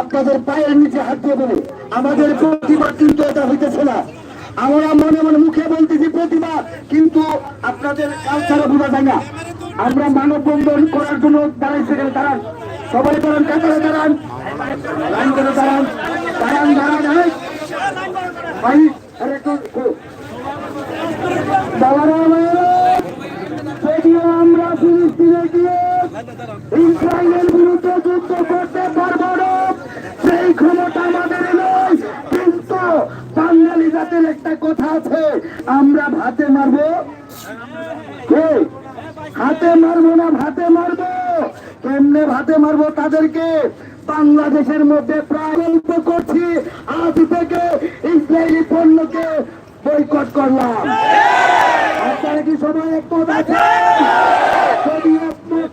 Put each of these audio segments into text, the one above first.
আপনাদের পায়ের নিচে হাত দিয়ে বলে, আমাদের প্রতিবাদ কিন্তু এটা হইতেছে না। আমরা মনে মনে মুখে বলতেছি প্রতিবাদ, কিন্তু আপনাদের কালচারে বোঝা যায় না। আমরা মানববন্ধন করার জন্য দাঁড়াইছি তারা সবাই দাঁড়ান, কাতারে দাঁড়ান। লাইন করে দাঁড়ান দাঁড়ান দাঁড়ান ভাই আরে একটু আমরা ফিলিস্তিনে গিয়ে ইসরায়েলের বিরুদ্ধে যুদ্ধ করতে পারব না সেই ক্ষমতা আমাদের নয় কিন্তু বাঙালি জাতের একটা কথা আছে আমরা ভাতে মারবো হাতে মারবো না ভাতে মারবো কেমনে ভাতে মারবো তাদেরকে বাংলাদেশের মধ্যে প্রারম্ভ করছি। আজ থেকে ইসরায়েলি পণ্যকে বয়কট করলাম। আপনারা কি আছে যদি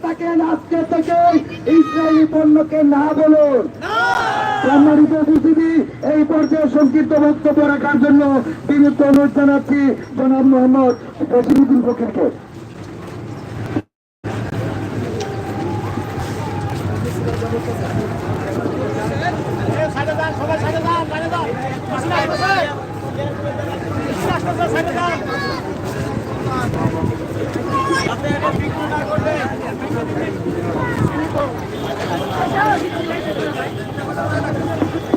থাকেন আজকে থেকে ইসরায়েলি পণ্যকে না বলুন। সম্মানিত এই পর্যায়ে সংক্ষিপ্ত বক্তব্য রাখার জন্য বিনীত অনুরোধ জানাচ্ছি জনাব মোহাম্মদ মেশিন আসতেছে মেশিন আসতেছে সাইডে যান আপনি এটা বিক্রি না করলে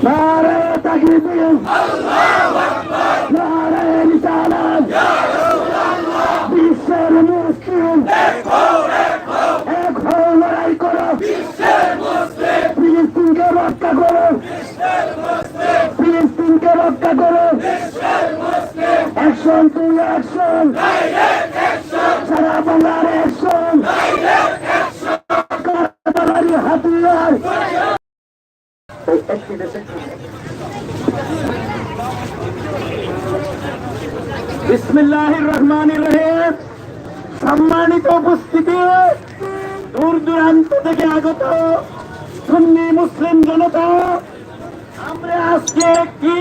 নারে তাকবীর নারে রিসালাত বিশ্বের মুসলিম এক হয়ে লড়াই করো ফিলিস্তিনকে রক্ষা করো ফিলিস্তিনকে রক্ষা করো অ্যাকশন টু অ্যাকশন সারা বাংলার অ্যাকশন কাতারি হাতিয়ার বিসমিল্লাহির রহমানির রহিম। সম্মানিত উপস্থিতি। দূর দূরান্ত থেকে আগত সুন্নি মুসলিম জনতা, আমরা আজকে একটি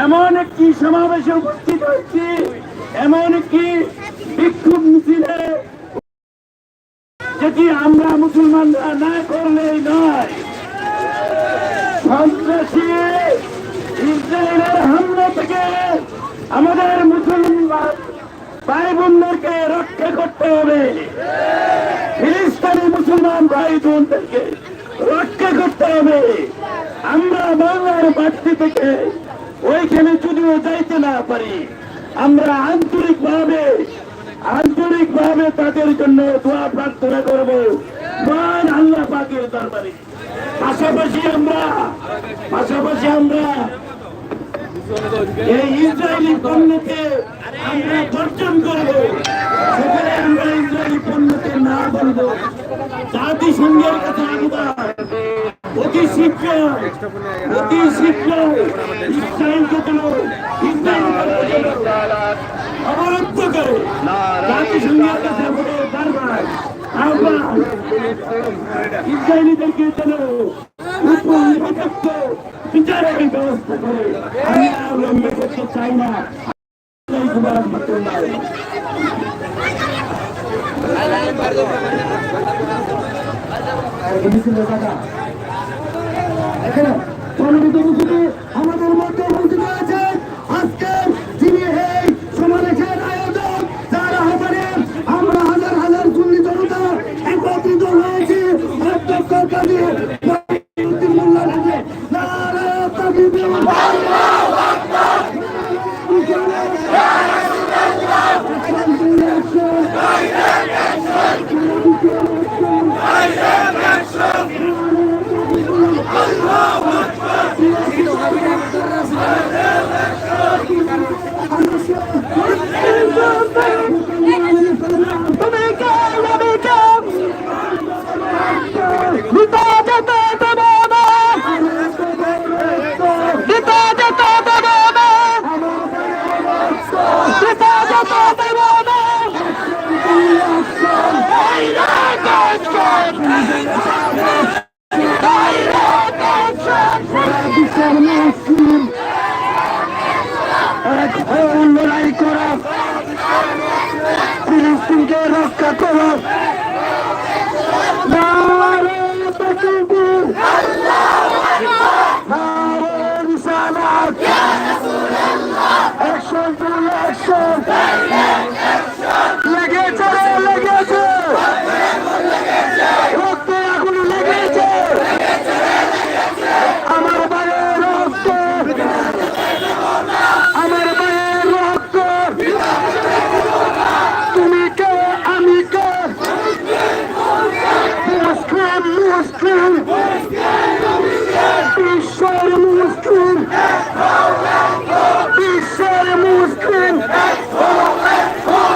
এমন একটি সমাবেশে উপস্থিত হয়েছি, এমন একটি বিক্ষোভ মিছিলে, যেটি আমরা মুসলমানরা না করলেই নয়। সন্ত্রাসী ইসরায়েলের হামলা থেকে আমাদের মুসলমান ভাই বোনদেরকে রক্ষা করতে হবে। ফিলিস্তিনি মুসলমান ভাই বোনদেরকে রক্ষা করতে হবে। আমরা বাংলার মাটি থেকে ওইখানে যদিও যাইতে না পারি, আমরা আন্তরিক ভাবে আন্তরিক ভাবে তাদের জন্য দোয়া প্রার্থনা করব। মান আল্লাহ পাকের দরবারে। পাশাপাশি আমরা পাশাপাশি আমরা এই ইসরায়েলি পণ্যকে আমরা বর্জন করব। সেখানে আমরা ইসরায়েলি পণ্যকে না বলব। জাতিসংঘের কাছে আবেদন অতি শীঘ্র অতি শীঘ্র ইসরায়েলকে যেন ইসরায়েলকে যেন অবরুদ্ধ করে জাতিসংঘের কাছে আমাদের বারবার আমরা ইসরায়েলিদেরকে যেন উপযুক্ত বিচারের ব্যবস্থা করে। আমি অবলম্বন করতে চাই না। ওয়া রাহমাতুল্লাহ। এখানে উপস্থিতি আমাদের মধ্যে উপস্থিত রয়েছে আজকে যিনি এই সমাবেশের আয়োজক যার আহ্বানে আমরা হাজার হাজার সুন্নি জনতা একত্রিত হয়েছি অধ্যক্ষ কাজী মহিউদ্দিন মোল্লা রাজে নারায়ণ তাকবীর তুমি কে আমি কে দিতে যেতে দেব না দিতে যেতে দেব না দিতে যেতে দেব না বিশ্বের মুসলিম এক হয়ে লড়াই করা ফিলিস্তিন মুসলিমকে রক্ষা করো নারে তাকবীর নারে রিসালাত অ্যাকশন টু অ্যাকশন লেগেছে রে, লেগেছে রক্তে আগুন লেগেছে আমার ভাইয়ের রক্ত আমার ভাইয়ের রক্ত তুমি কে আমি কে মুসলিম মুসলিম বিশ্বের মুসলিম বিশ্বের মুসলিম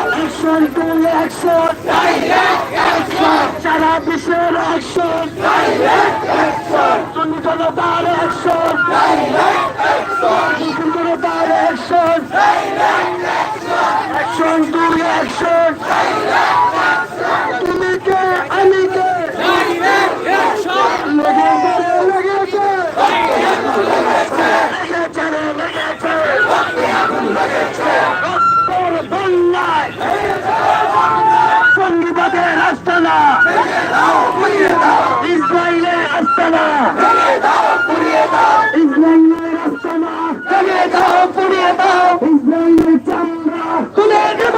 অ্যাকশন টু অ্যাকশন সারা বিশ্বের অ্যাকশন তুমি জনতার অ্যাকশন মুসলিম জনতার অ্যাকশন অ্যাকশন টু অ্যাকশন তুমি কে আমি কে লেগেছে রে, লেগেছে লেগেছে রে, লেগেছে তোর বাংলায় সংবিধানের আস্তানা ইসরায়েলের আস্তানা ইসরায়েলের আস্তানা পুড়িয়ে দাও ইসরায়েলের চামড়া তুলে দেব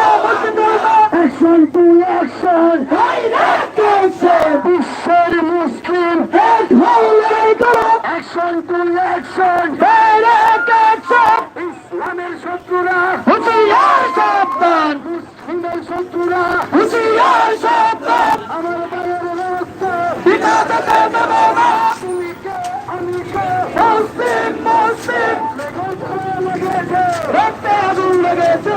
অ্যাকশন টু অ্যাকশন বিশ্বের মুসলিম অ্যাকশন টু অ্যাকশন। ইসলামের শত্রুরা। হুঁশিয়ার সাবধান। মুসলিমের শত্রুরা। হুঁশিয়ার সাবধান। আমার বাড়ির রক্ত। পিতা যেতে দেব না। তুমি কে? আমি কে? মুসলিম মুসলিম। লেগেছে। রক্তে আগুন লেগেছে।